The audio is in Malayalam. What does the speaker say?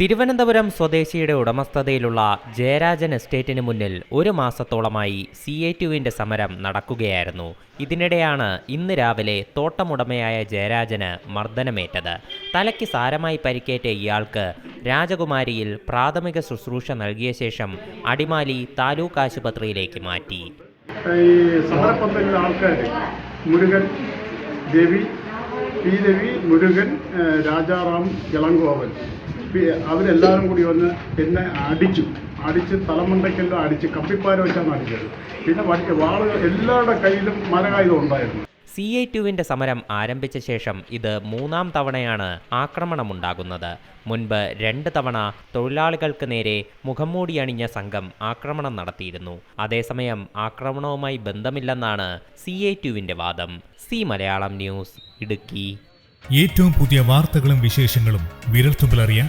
തിരുവനന്തപുരം സ്വദേശിയുടെ ഉടമസ്ഥതയിലുള്ള ജയരാജൻ എസ്റ്റേറ്റിന് മുന്നിൽ ഒരു മാസത്തോളമായി സി എ ടുവിന്റെ സമരം നടക്കുകയായിരുന്നു. ഇതിനിടെയാണ് ഇന്ന് രാവിലെ തോട്ടമുടമയായ ജയരാജന് മർദ്ദനമേറ്റത്. തലയ്ക്ക് സാരമായി പരിക്കേറ്റ ഇയാൾക്ക് രാജകുമാരിയിൽ പ്രാഥമിക ശുശ്രൂഷ നൽകിയ ശേഷം അടിമാലി താലൂക്ക് ആശുപത്രിയിലേക്ക് മാറ്റി. ഈ ആൾക്കാർ മുരുകൻ ദേവി മുരുകൻ രാജാറാം ഇളങ്കോവൻ അവരെല്ലാവരും കൂടി വന്ന് എന്നെ അടിച്ചു. അടിച്ച് തലമുണ്ടയ്ക്കെല്ലാം അടിച്ച് കമ്പിപ്പാര വെച്ചാണ് അടിച്ചത്. പിന്നെ വടിക്ക് വാളുകൾ എല്ലാവരുടെ കയ്യിലും മരകായുധം ഉണ്ടായിരുന്നു. സി ഐ ടുവിന്റെ സമരം ആരംഭിച്ച ശേഷം ഇത് മൂന്നാം തവണയാണ് ആക്രമണമുണ്ടാകുന്നത്. മുൻപ് രണ്ട് തവണ തൊഴിലാളികൾക്ക് നേരെ മുഖംമൂടി അണിഞ്ഞ സംഘം ആക്രമണം നടത്തിയിരുന്നു. അതേസമയം ആക്രമണവുമായി ബന്ധമില്ലെന്നാണ് സി ഐ ടുവിന്റെ വാദം. C Malayalam news Idukki. ഏറ്റവും പുതിയ വാർത്തകളും വിശേഷങ്ങളും വിരൽത്തുമ്പിലറിയാൻ